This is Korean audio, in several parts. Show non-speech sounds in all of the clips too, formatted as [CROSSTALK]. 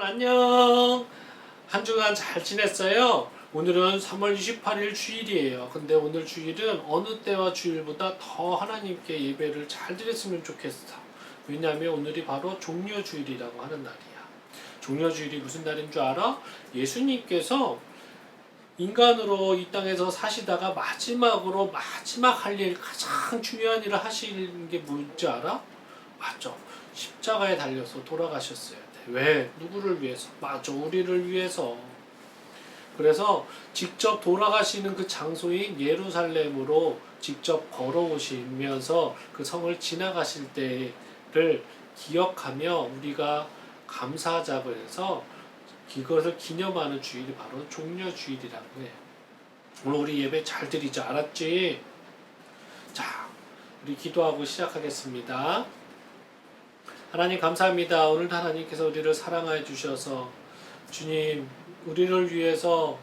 여러분 안녕. 한 주간 잘 지냈어요? 오늘은 3월 28일 주일이에요. 근데 오늘 주일은 어느 때와 주일보다 더 하나님께 예배를 잘 드렸으면 좋겠어. 왜냐하면 오늘이 바로 종려 주일이라고 하는 날이야. 종려 주일이 무슨 날인 줄 알아? 예수님께서 인간으로 이 땅에서 사시다가 마지막으로 마지막 할 일 가장 중요한 일을 하시는 게 뭔지 알아? 맞죠. 십자가에 달려서 돌아가셨어야 돼. 왜? 누구를 위해서? 맞죠. 우리를 위해서. 그래서 직접 돌아가시는 그 장소인 예루살렘으로 직접 걸어오시면서 그 성을 지나가실 때를 기억하며 우리가 감사작을 해서 이것을 기념하는 주일이 바로 종려 주일이라고 해. 오늘 우리 예배 잘 드리자 알았지? 자, 우리 기도하고 시작하겠습니다. 하나님 감사합니다. 오늘도 하나님께서 우리를 사랑하여 주셔서 주님 우리를 위해서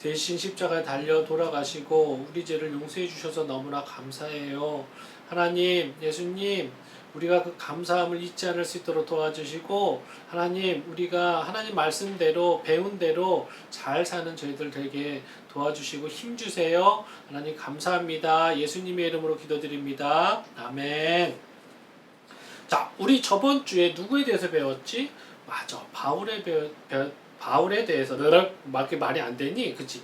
대신 십자가에 달려 돌아가시고 우리 죄를 용서해 주셔서 너무나 감사해요. 하나님, 예수님, 우리가 그 감사함을 잊지 않을 수 있도록 도와주시고 하나님, 우리가 하나님 말씀대로 배운 대로 잘 사는 저희들 되게 도와주시고 힘 주세요. 하나님 감사합니다. 예수님의 이름으로 기도드립니다. 아멘. 자, 우리 저번 주에 누구에 대해서 배웠지? 맞아, 바울에 배워, 배워 바울에 대해서 너랑 말게 말이 안 되니, 그치?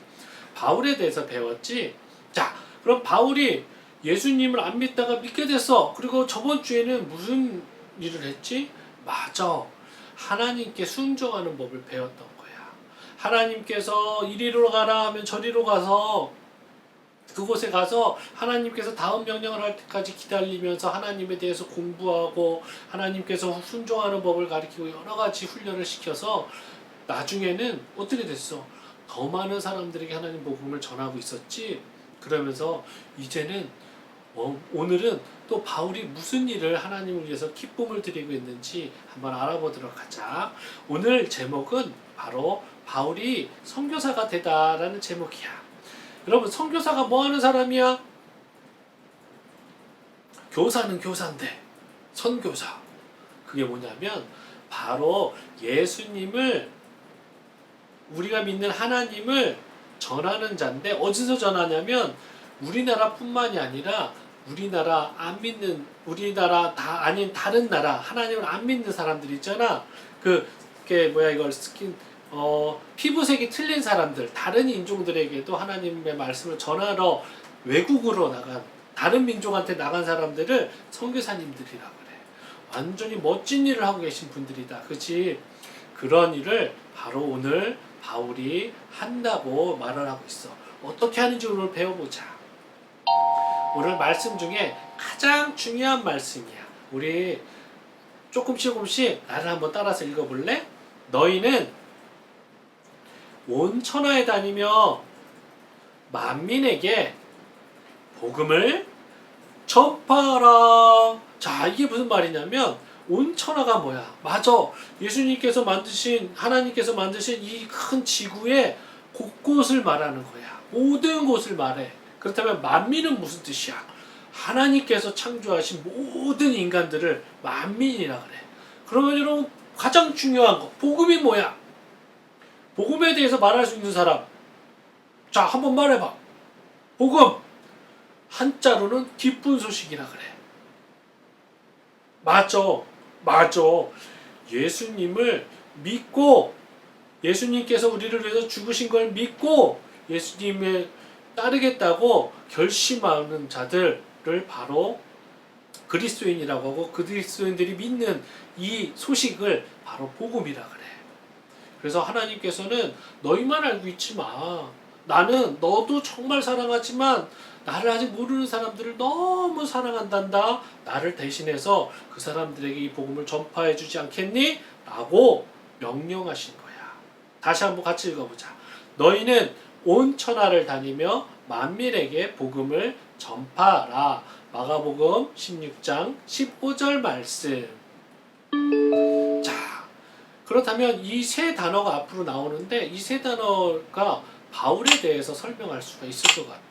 바울에 대해서 배웠지. 자, 그럼 바울이 예수님을 안 믿다가 믿게 됐어. 그리고 저번 주에는 무슨 일을 했지? 맞아, 하나님께 순종하는 법을 배웠던 거야. 하나님께서 이리로 가라 하면 저리로 가서 그곳에 가서 하나님께서 다음 명령을 할 때까지 기다리면서 하나님에 대해서 공부하고 하나님께서 순종하는 법을 가리키고 여러 가지 훈련을 시켜서 나중에는 어떻게 됐어? 더 많은 사람들에게 하나님 복음을 전하고 있었지. 그러면서 이제는 어, 오늘은 또 바울이 무슨 일을 하나님을 위해서 기쁨을 드리고 있는지 한번 알아보도록 하자. 오늘 제목은 바로 바울이 선교사가 되다라는 제목이야. 여러분 선교사가 뭐 하는 사람이야? 교사는 교사인데 선교사 그게 뭐냐면 바로 예수님을 우리가 믿는 하나님을 전하는 자인데 어디서 전하냐면 우리나라뿐만이 아니라 우리나라 안 믿는 우리나라 다 아닌 다른 나라 하나님을 안 믿는 사람들 있잖아 그 그게 뭐야 이걸 스킨 어, 피부색이 틀린 사람들, 다른 인종들에게도 하나님의 말씀을 전하러 외국으로 나간 다른 민족한테 나간 사람들을 선교사님들이라 그래. 완전히 멋진 일을 하고 계신 분들이다. 그치? 그런 일을 바로 오늘 바울이 한다고 말을 하고 있어. 어떻게 하는지 오늘 배워보자. 오늘 말씀 중에 가장 중요한 말씀이야. 우리 조금씩 조금씩 나를 한번 따라서 읽어볼래? 너희는 온 천하에 다니며 만민에게 복음을 전파하라. 자, 이게 무슨 말이냐면 온 천하가 뭐야? 맞아. 예수님께서 만드신 하나님께서 만드신 이 큰 지구의 곳곳을 말하는 거야. 모든 곳을 말해. 그렇다면 만민은 무슨 뜻이야? 하나님께서 창조하신 모든 인간들을 만민이라 그래. 그러면 여러분 가장 중요한 거 복음이 뭐야? 복음에 대해서 말할 수 있는 사람. 자, 한번 말해봐. 복음. 한자로는 기쁜 소식이라 그래. 맞죠? 맞죠? 예수님을 믿고, 예수님께서 우리를 위해서 죽으신 걸 믿고, 예수님을 따르겠다고 결심하는 자들을 바로 그리스도인이라고 하고, 그리스도인들이 믿는 이 소식을 바로 복음이라 그래. 그래서 하나님께서는 너희만 알고 있지 마. 나는 너도 정말 사랑하지만 나를 아직 모르는 사람들을 너무 사랑한단다. 나를 대신해서 그 사람들에게 이 복음을 전파해 주지 않겠니? 라고 명령하신 거야. 다시 한번 같이 읽어보자. 너희는 온 천하를 다니며 만민에게 복음을 전파하라. 마가복음 16장 15절 말씀. 자, 그렇다면 이 세 단어가 앞으로 나오는데 이 세 단어가 바울에 대해서 설명할 수가 있을 것 같아.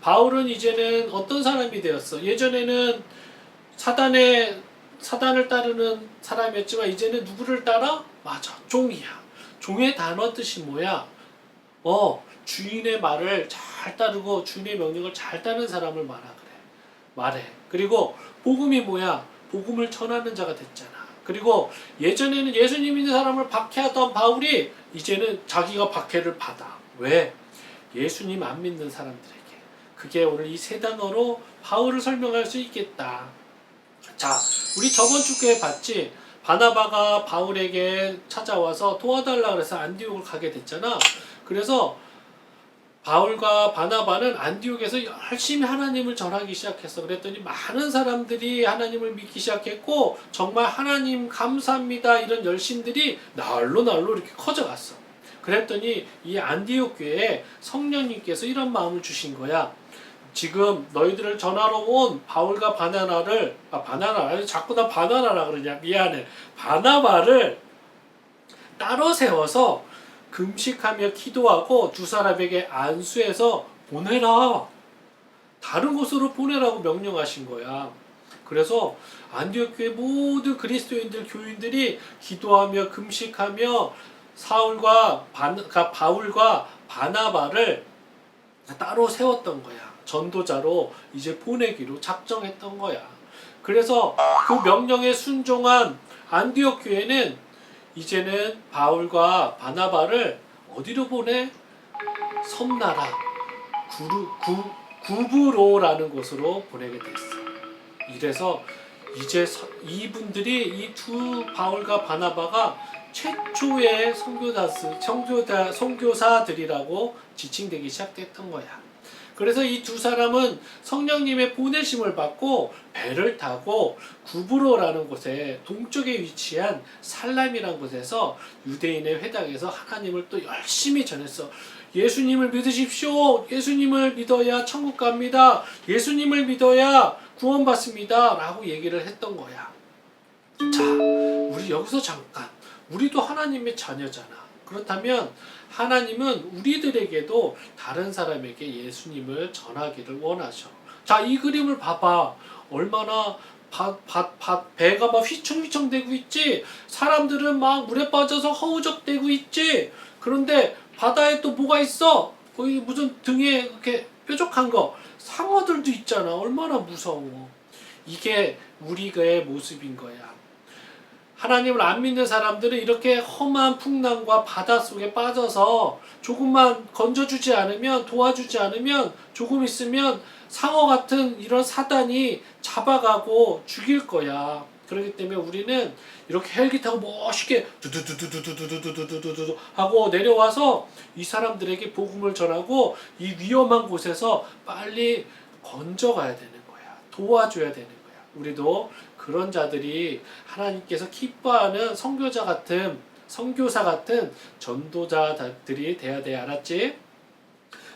바울은 이제는 어떤 사람이 되었어? 예전에는 사단의 사단을 따르는 사람이었지만 이제는 누구를 따라? 맞아. 종이야. 종의 단어 뜻이 뭐야? 어, 주인의 말을 잘 따르고 주인의 명령을 잘 따르는 사람을 말하 그래. 말해. 그리고 복음이 뭐야? 복음을 전하는 자가 됐잖아. 그리고 예전에는 예수님 믿는 사람을 박해하던 바울이 이제는 자기가 박해를 받아. 왜? 예수님 안 믿는 사람들에게. 그게 오늘 이 세 단어로 바울을 설명할 수 있겠다. 자, 우리 저번 주에 봤지? 바나바가 바울에게 찾아와서 도와달라 그래서 안디옥을 가게 됐잖아. 그래서 바울과 바나바는 안디옥에서 열심히 하나님을 전하기 시작했어. 그랬더니 많은 사람들이 하나님을 믿기 시작했고 정말 하나님 감사합니다 이런 열심들이 날로 날로 이렇게 커져갔어. 그랬더니 이 안디옥 교회에 성령님께서 이런 마음을 주신 거야. 지금 너희들을 전하러 온 바울과 바나나를 아 바나나 자꾸 나 바나나라 그러냐 미안해 바나바를 따로 세워서 금식하며 기도하고 두 사람에게 안수해서 보내라 다른 곳으로 보내라고 명령하신 거야 그래서 안디옥 교회 모든 그리스도인들 교인들이 기도하며 금식하며 사울과 바, 그러니까 바울과 바나바를 따로 세웠던 거야. 전도자로 이제 보내기로 작정했던 거야. 그래서 그 명령에 순종한 안디옥 교회는 이제는 바울과 바나바를 어디로 보내? 섬나라 구루, 구, 구브로라는 곳으로 보내게 됐어. 이래서 이제 서- 이분들이 이 두 바울과 바나바가 최초의 선교사, 선교사, 선교사들이라고 지칭되기 시작됐던 거야. 그래서 이 두 사람은 성령님의 보내심을 받고 배를 타고 구브로라는 곳에 동쪽에 위치한 살람이라는 곳에서 유대인의 회당에서 하나님을 또 열심히 전했어. 예수님을 믿으십시오. 예수님을 믿어야 천국 갑니다. 예수님을 믿어야 구원받습니다. 라고 얘기를 했던 거야. 자, 우리 여기서 잠깐. 우리도 하나님의 자녀잖아. 그렇다면 하나님은 우리들에게도 다른 사람에게 예수님을 전하기를 원하셔. 자, 이 그림을 봐봐. 얼마나 밭, 밭, 밭, 배가 막 휘청휘청 되고 있지? 사람들은 막 물에 빠져서 허우적 대고 있지? 그런데 바다에 또 뭐가 있어? 거기 무슨 등에 이렇게 뾰족한 거. 상어들도 있잖아. 얼마나 무서워. 이게 우리의 모습인 거야. 하나님을 안 믿는 사람들은 이렇게 험한 풍랑과 바다 속에 빠져서 조금만 건져주지 않으면 도와주지 않으면 조금 있으면 상어 같은 이런 사단이 잡아가고 죽일 거야. 그렇기 때문에 우리는 이렇게 헬기 타고 멋있게 두두두두두두두두두두두 하고 내려와서 이 사람들에게 복음을 전하고 이 위험한 곳에서 빨리 건져가야 되는 거야. 도와줘야 되는 거야. 우리도 그런 자들이 하나님께서 기뻐하는 선교자 같은 선교사 같은 전도자들이 돼야 돼 알았지?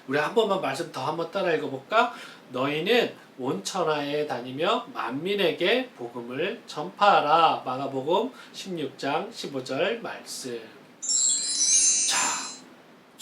우리 한 번만 말씀 더 한번 따라 읽어볼까? 너희는 온 천하에 다니며 만민에게 복음을 전파하라. 마가복음 16장 15절 말씀. 자,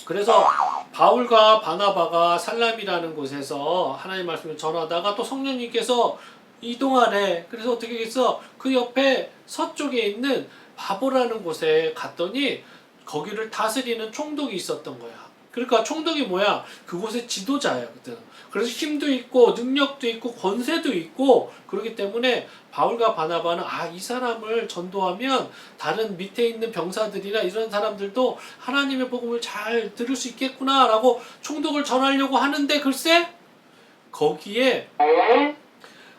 그래서 바울과 바나바가 살람이라는 곳에서 하나님 말씀을 전하다가 또 성령님께서 이동하래. 그래서 어떻게 했어? 그 옆에 서쪽에 있는 바보라는 곳에 갔더니 거기를 다스리는 총독이 있었던 거야. 그러니까 총독이 뭐야? 그곳의 지도자야. 그때. 그래서 힘도 있고 능력도 있고 권세도 있고 그렇기 때문에 바울과 바나바는 아 이 사람을 전도하면 다른 밑에 있는 병사들이나 이런 사람들도 하나님의 복음을 잘 들을 수 있겠구나라고 총독을 전하려고 하는데 글쎄 거기에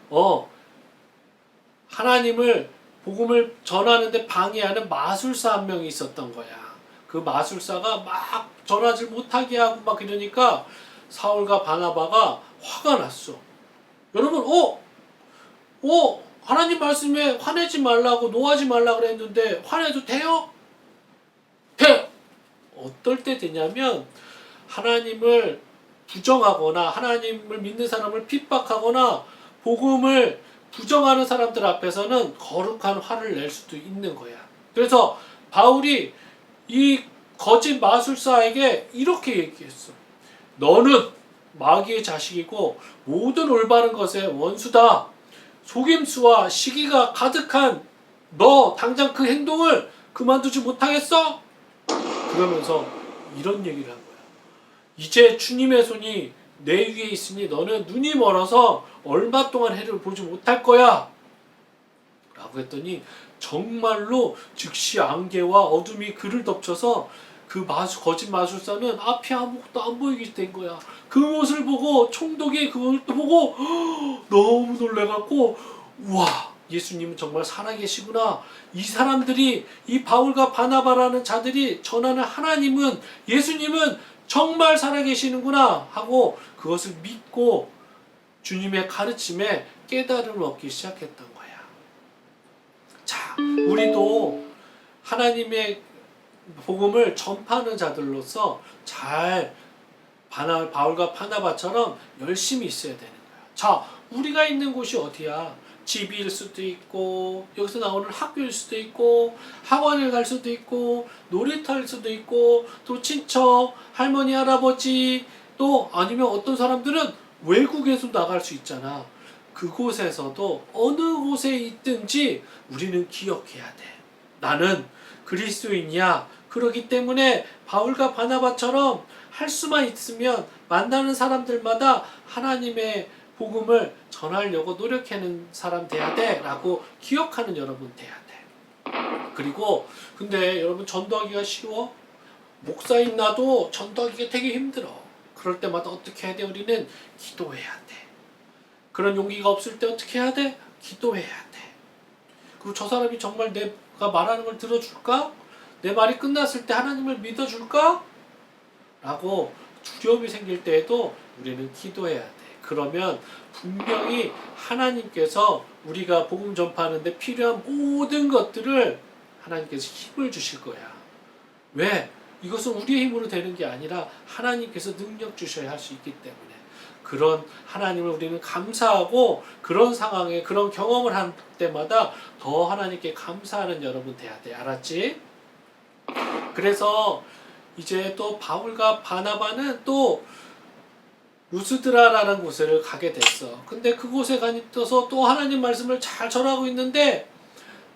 어 하나님을 복음을 전하는데 방해하는 마술사 한 명이 있었던 거야. 그 마술사가 막 전하지 못하게 하고 막 이러니까 사울과 바나바가 화가 났어. 여러분, 어, 어, 하나님 말씀에 화내지 말라고 노하지 말라 그랬는데 화내도 돼요? 돼. 어떨 때 되냐면 하나님을 부정하거나 하나님을 믿는 사람을 핍박하거나 복음을 부정하는 사람들 앞에서는 거룩한 화를 낼 수도 있는 거야. 그래서 바울이 이 거짓 마술사에게 이렇게 얘기했어. 너는 마귀의 자식이고 모든 올바른 것의 원수다. 속임수와 시기가 가득한 너 당장 그 행동을 그만두지 못하겠어? 그러면서 이런 얘기를 한 거야. 이제 주님의 손이 내 위에 있으니 너는 눈이 멀어서 얼마 동안 해를 보지 못할 거야. 라고 했더니 정말로 즉시 안개와 어둠이 그를 덮쳐서 그 마수 거짓 마술사는 앞이 아무것도 안 보이게 된 거야. 그 모습을 보고 총독이 그걸 또 보고 [GASPS] 너무 놀래갖고 우와 예수님은 정말 살아계시구나. 이 사람들이 이 바울과 바나바라는 자들이 전하는 하나님은 예수님은 정말 살아계시는구나 하고 그것을 믿고 주님의 가르침에 깨달음을 얻기 시작했던 거야. 자, 우리도 하나님의 복음을 전파하는 자들로서 잘 바나, 바울과 바나바처럼 열심히 있어야 되는 거야. 자, 우리가 있는 곳이 어디야? 집일 수도 있고 여기서 나오는 학교일 수도 있고 학원을 갈 수도 있고 놀이터일 수도 있고 또 친척 할머니 할아버지 또 아니면 어떤 사람들은 외국에서 나갈 수 있잖아. 그곳에서도 어느 곳에 있든지 우리는 기억해야 돼. 나는 그리스도인이야. 그러기 때문에 바울과 바나바처럼 할 수만 있으면 만나는 사람들마다 하나님의 복음을 전하려고 노력하는 사람 돼야 돼 라고 기억하는 여러분 돼야 돼 그리고 근데 여러분 전도하기가 쉬워? 목사인 나도 전도하기가 되게 힘들어 그럴 때마다 어떻게 해야 돼? 우리는 기도해야 돼 그런 용기가 없을 때 어떻게 해야 돼? 기도해야 돼 그리고 저 사람이 정말 내가 말하는 걸 들어줄까? 내 말이 끝났을 때 하나님을 믿어줄까? 라고 두려움이 생길 때에도 우리는 기도해야 돼. 그러면 분명히 하나님께서 우리가 복음 전파하는데 필요한 모든 것들을 하나님께서 힘을 주실 거야. 왜? 이것은 우리의 힘으로 되는 게 아니라 하나님께서 능력 주셔야 할 수 있기 때문에 그런 하나님을 우리는 감사하고 그런 상황에 그런 경험을 할 때마다 더 하나님께 감사하는 여러분 돼야 돼. 알았지? 그래서 이제 또 바울과 바나바는 또 루스드라라는 곳을 가게 됐어. 근데 그곳에 가서 또 하나님 말씀을 잘 전하고 있는데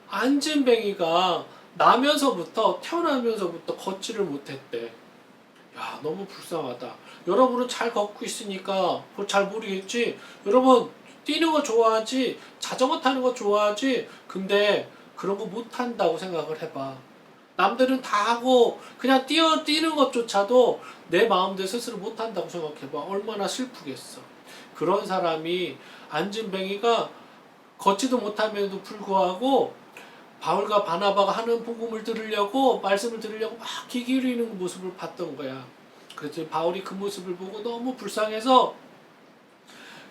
안진뱅이가 나면서부터 태어나면서부터 걷지를 못했대. 야 너무 불쌍하다. 여러분은 잘 걷고 있으니까 잘 모르겠지. 여러분 뛰는 거 좋아하지, 자전거 타는 거 좋아하지. 근데 그런 거 못한다고 생각을 해봐. 남들은 다 하고 그냥 뛰어 뛰는 것조차도 내 마음대로 스스로 못한다고 생각해봐. 얼마나 슬프겠어. 그런 사람이 안진뱅이가 걷지도 못함에도 불구하고 바울과 바나바가 하는 복음을 들으려고 말씀을 들으려고 막 귀 기울이는 모습을 봤던 거야. 그랬더니 바울이 그 모습을 보고 너무 불쌍해서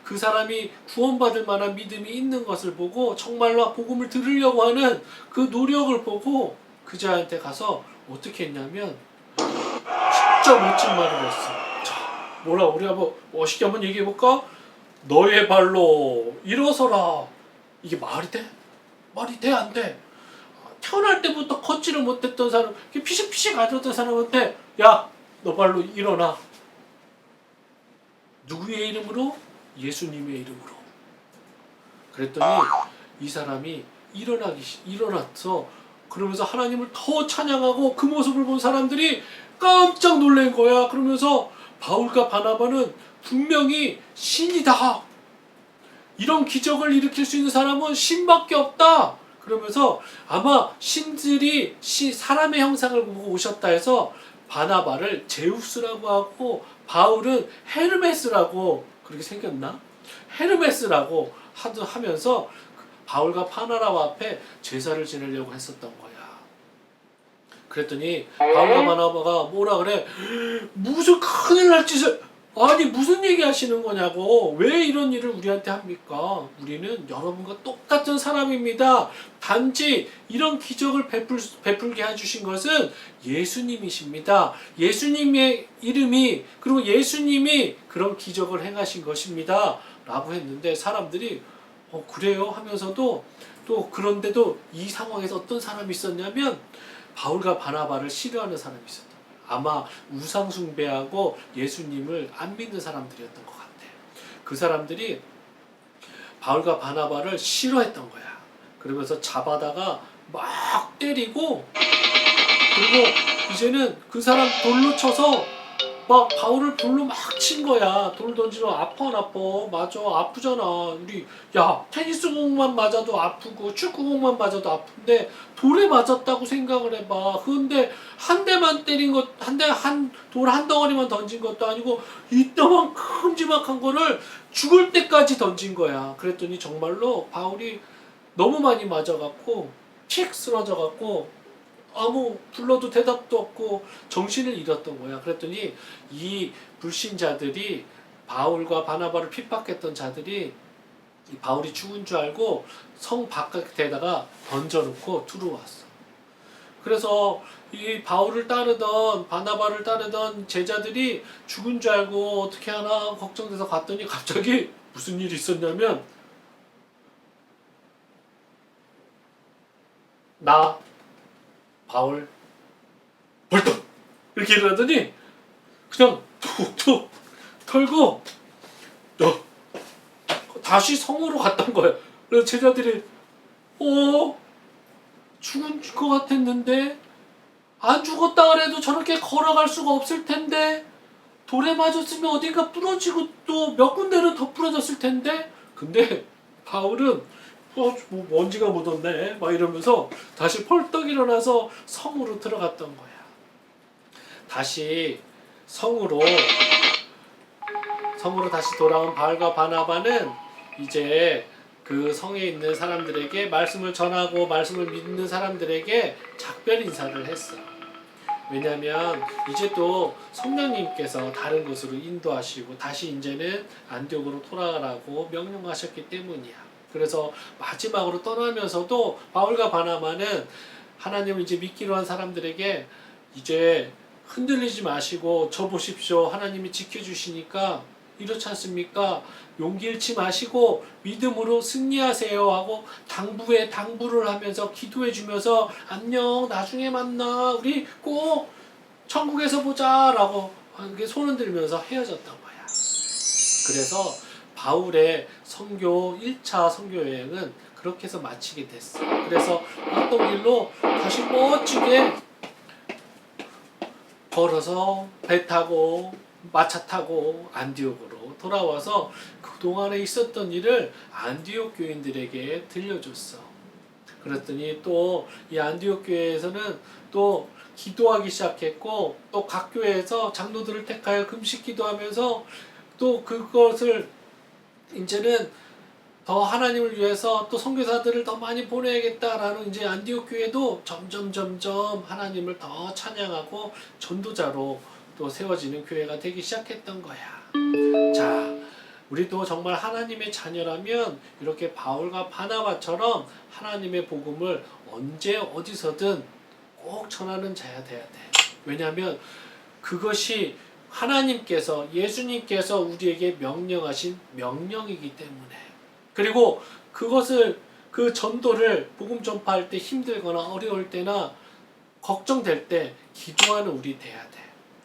그 사람이 구원받을 만한 믿음이 있는 것을 보고 정말로 복음을 들으려고 하는 그 노력을 보고 그 자한테 가서 어떻게 했냐면 진짜 멋진 말을 했어. 자, 뭐라 우리 한번 멋있게 한번 얘기해 볼까? 너의 발로 일어서라. 이게 말이 돼? 말이 돼 안 돼? 태어날 때부터 걷지를 못했던 사람, 피식피식 앉았던 사람한테 야, 너 발로 일어나. 누구의 이름으로? 예수님의 이름으로. 그랬더니 이 사람이 일어나기 시- 일어나서 그러면서 하나님을 더 찬양하고 그 모습을 본 사람들이 깜짝 놀란 거야. 그러면서 바울과 바나바는 분명히 신이다. 이런 기적을 일으킬 수 있는 사람은 신밖에 없다. 그러면서 아마 신들이 시, 사람의 형상을 보고 오셨다 해서 바나바를 제우스라고 하고 바울은 헤르메스라고 그렇게 생겼나? 헤르메스라고 하면서 바울과 파나라와 앞에 제사를 지내려고 했었던 거야. 그랬더니 바울과 바나바가 뭐라 그래? 무슨 큰일 날 짓을 아니 무슨 얘기 하시는 거냐고 왜 이런 일을 우리한테 합니까? 우리는 여러분과 똑같은 사람입니다. 단지 이런 기적을 베풀, 베풀게 해주신 것은 예수님이십니다. 예수님의 이름이 그리고 예수님이 그런 기적을 행하신 것입니다. 라고 했는데 사람들이 어 그래요 하면서도 또 그런데도 이 상황에서 어떤 사람이 있었냐면 바울과 바나바를 싫어하는 사람이 있었다. 아마 우상 숭배하고 예수님을 안 믿는 사람들이었던 것 같아. 그 사람들이 바울과 바나바를 싫어했던 거야. 그러면서 잡아다가 막 때리고 그리고 이제는 그 사람 돌로 쳐서 막 바울을 돌로 막 친 거야. 돌 던지면 아파 안 아파. 맞아 아프잖아. 우리 야 테니스 공만 맞아도 아프고 축구 공만 맞아도 아픈데 돌에 맞았다고 생각을 해봐. 그런데 한 대만 때린 것, 한 대, 한, 돌 한 덩어리만 던진 것도 아니고, 이따만 큼지막한 거를 죽을 때까지 던진 거야. 그랬더니 정말로 바울이 너무 많이 맞아갖고, 픽 쓰러져갖고, 아무 불러도 대답도 없고, 정신을 잃었던 거야. 그랬더니 이 불신자들이 바울과 바나바를 핍박했던 자들이 이 바울이 죽은 줄 알고 성 바깥에다가 던져놓고 들어왔어. 그래서 이 바울을 따르던 바나바를 따르던 제자들이 죽은 줄 알고 어떻게 하나 걱정돼서 갔더니 갑자기 무슨 일이 있었냐면 나 바울 벌떡! 이렇게 일어나더니 그냥 툭툭 털고 너 다시 성으로 갔던 거야. 그래서 제자들이 어? 죽은 것 같았는데 안 죽었다 그래도 저렇게 걸어갈 수가 없을 텐데 돌에 맞았으면 어딘가 부러지고 또 몇 군데는 더 부러졌을 텐데? 근데 바울은 어, 뭐 먼지가 묻었네 막 이러면서 다시 펄떡 일어나서 성으로 들어갔던 거야. 다시 성으로 성으로 다시 돌아온 바울과 바나바는 이제 그 성에 있는 사람들에게 말씀을 전하고 말씀을 믿는 사람들에게 작별 인사를 했어. 왜냐하면 이제 또 성령님께서 다른 곳으로 인도하시고 다시 이제는 안디옥으로 돌아가라고 명령하셨기 때문이야. 그래서 마지막으로 떠나면서도 바울과 바나바는 하나님을 이제 믿기로 한 사람들에게 이제 흔들리지 마시고 저 보십시오. 하나님이 지켜주시니까 이렇지 않습니까? 용기 잃지 마시고 믿음으로 승리하세요 하고 당부에 당부를 하면서 기도해 주면서 안녕 나중에 만나 우리 꼭 천국에서 보자 라고 이렇게 손 흔들면서 헤어졌던 거야. 그래서 바울의 선교 1차 선교 여행은 그렇게 해서 마치게 됐어. 그래서 어떤 길로 다시 멋지게 걸어서 배 타고 마차 타고 안디옥으로 돌아와서 그동안에 있었던 일을 안디옥 교인들에게 들려줬어. 그랬더니 또 이 안디옥 교회에서는 또 기도하기 시작했고 또 각 교회에서 장로들을 택하여 금식 기도하면서 또 그것을 이제는 더 하나님을 위해서 또 선교사들을 더 많이 보내야겠다라는 이제 안디옥 교회도 점점 점점 하나님을 더 찬양하고 전도자로 또 세워지는 교회가 되기 시작했던 거야. 자, 우리도 정말 하나님의 자녀라면 이렇게 바울과 바나바처럼 하나님의 복음을 언제 어디서든 꼭 전하는 자야 돼야 돼. 왜냐하면 그것이 하나님께서 예수님께서 우리에게 명령하신 명령이기 때문에 그리고 그것을 그 전도를 복음 전파할 때 힘들거나 어려울 때나 걱정될 때 기도하는 우리 돼야 돼.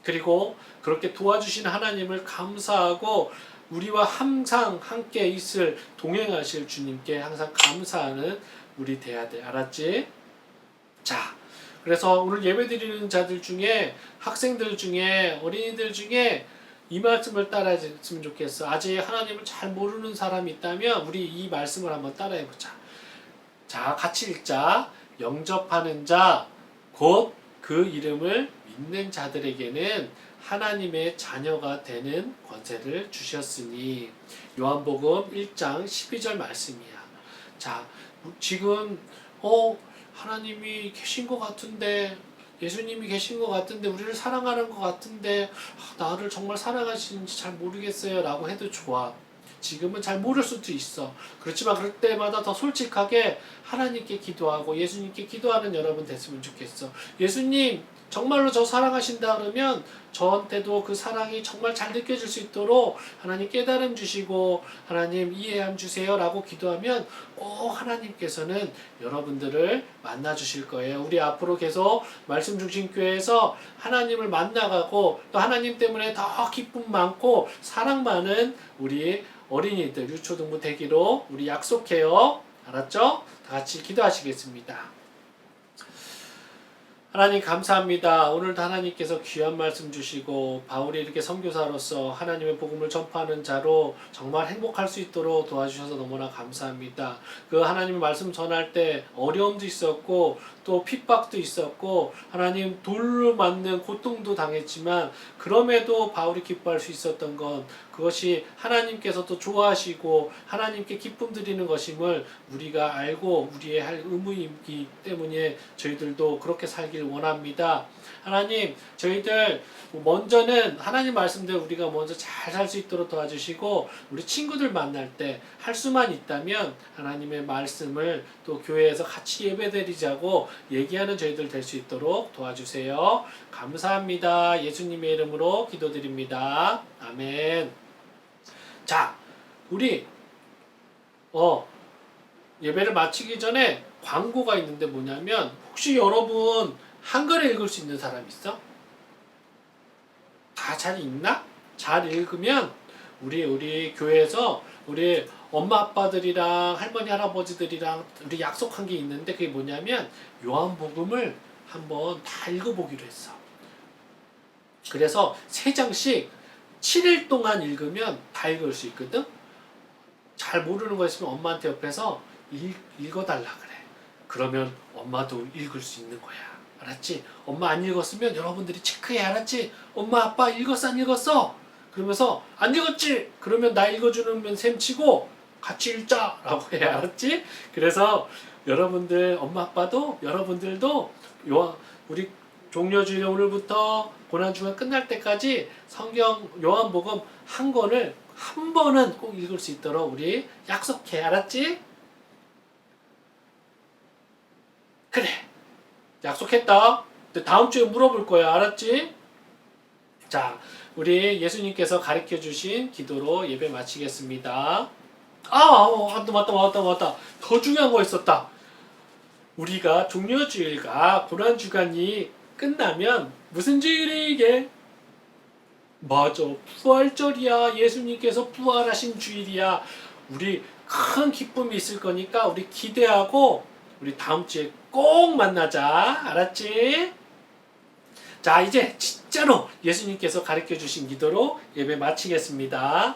그리고 그렇게 도와주신 하나님을 감사하고 우리와 항상 함께 있을 동행하실 주님께 항상 감사하는 우리 돼야 돼. 알았지? 자, 그래서 오늘 예배 드리는 자들 중에 학생들 중에 어린이들 중에 이 말씀을 따라했으면 좋겠어. 아직 하나님을 잘 모르는 사람이 있다면 우리 이 말씀을 한번 따라해 보자. 자, 같이 읽자. 영접하는 자, 곧 그 이름을 믿는 자들에게는 하나님의 자녀가 되는 권세를 주셨으니 요한복음 1장 12절 말씀이야. 자, 지금 어 하나님이 계신 것 같은데 예수님이 계신 것 같은데 우리를 사랑하는 것 같은데 아, 나를 정말 사랑하시는지 잘 모르겠어요 라고 해도 좋아. 지금은 잘 모를 수도 있어. 그렇지만 그럴 때마다 더 솔직하게 하나님께 기도하고 예수님께 기도하는 여러분 됐으면 좋겠어. 예수님 정말로 저 사랑하신다 그러면 저한테도 그 사랑이 정말 잘 느껴질 수 있도록 하나님 깨달음 주시고 하나님 이해함 주세요라고 기도하면 꼭 하나님께서는 여러분들을 만나 주실 거예요. 우리 앞으로 계속 말씀 중심 교회에서 하나님을 만나가고 또 하나님 때문에 더 기쁨 많고 사랑 많은 우리 어린이들 유초등부 되기로 우리 약속해요. 알았죠? 다 같이 기도하시겠습니다. 하나님 감사합니다. 오늘도 하나님께서 귀한 말씀 주시고 바울이 이렇게 선교사로서 하나님의 복음을 전파하는 자로 정말 행복할 수 있도록 도와주셔서 너무나 감사합니다. 그 하나님의 말씀 전할 때 어려움도 있었고 또 핍박도 있었고 하나님 돌로 맞는 고통도 당했지만 그럼에도 바울이 기뻐할 수 있었던 건 그것이 하나님께서도 좋아하시고 하나님께 기쁨 드리는 것임을 우리가 알고 우리의 할 의무이기 때문에 저희들도 그렇게 살길 원합니다. 하나님, 저희들 먼저는 하나님 말씀대로 우리가 먼저 잘 살 수 있도록 도와주시고 우리 친구들 만날 때 할 수만 있다면 하나님의 말씀을 또 교회에서 같이 예배드리자고 얘기하는 저희들 될 수 있도록 도와주세요. 감사합니다. 예수님의 이름으로 기도드립니다. 아멘. 자, 우리 어 예배를 마치기 전에 광고가 있는데 뭐냐면 혹시 여러분 한글에 읽을 수 있는 사람 있어? 다 잘 읽나? 잘 읽으면 우리 우리 교회에서 우리 엄마 아빠들이랑 할머니 할아버지들이랑 우리 약속한 게 있는데 그게 뭐냐면 요한복음을 한번 다 읽어보기로 했어. 그래서 세 장씩 7일 동안 읽으면 다 읽을 수 있거든. 잘 모르는 거 있으면 엄마한테 옆에서 읽, 읽어달라 그래. 그러면 엄마도 읽을 수 있는 거야. 알았지? 엄마 안 읽었으면 여러분들이 체크해. 알았지? 엄마 아빠 읽었어 안 읽었어? 그러면서 안 읽었지? 그러면 나 읽어주는 셈 치고 같이 읽자라고 해. 알았지? 그래서 여러분들 엄마 아빠도 여러분들도 요 우리 종려주일 오늘부터 고난주간 끝날 때까지 성경 요한복음 한 권을 한 번은 꼭 읽을 수 있도록 우리 약속해 알았지? 그래 약속했다 근데 다음 주에 물어볼 거야 알았지? 자 우리 예수님께서 가르쳐 주신 기도로 예배 마치겠습니다 아 어, 맞다 맞다 맞다 더 중요한 거 있었다. 우리가 종려주일과 고난주간이 끝나면 무슨 주일이 이게? 맞아. 부활절이야. 예수님께서 부활하신 주일이야. 우리 큰 기쁨이 있을 거니까 우리 기대하고 우리 다음 주에 꼭 만나자. 알았지? 자 이제 진짜로 예수님께서 가르쳐 주신 기도로 예배 마치겠습니다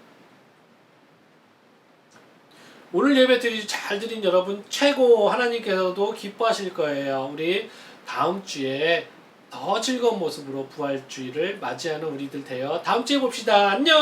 오늘 예배 드리 잘 드린 여러분 최고 하나님께서도 기뻐하실 거예요. 우리 다음 주에 더 즐거운 모습으로 부활주의를 맞이하는 우리들 되어 다음 주에 봅시다. 안녕.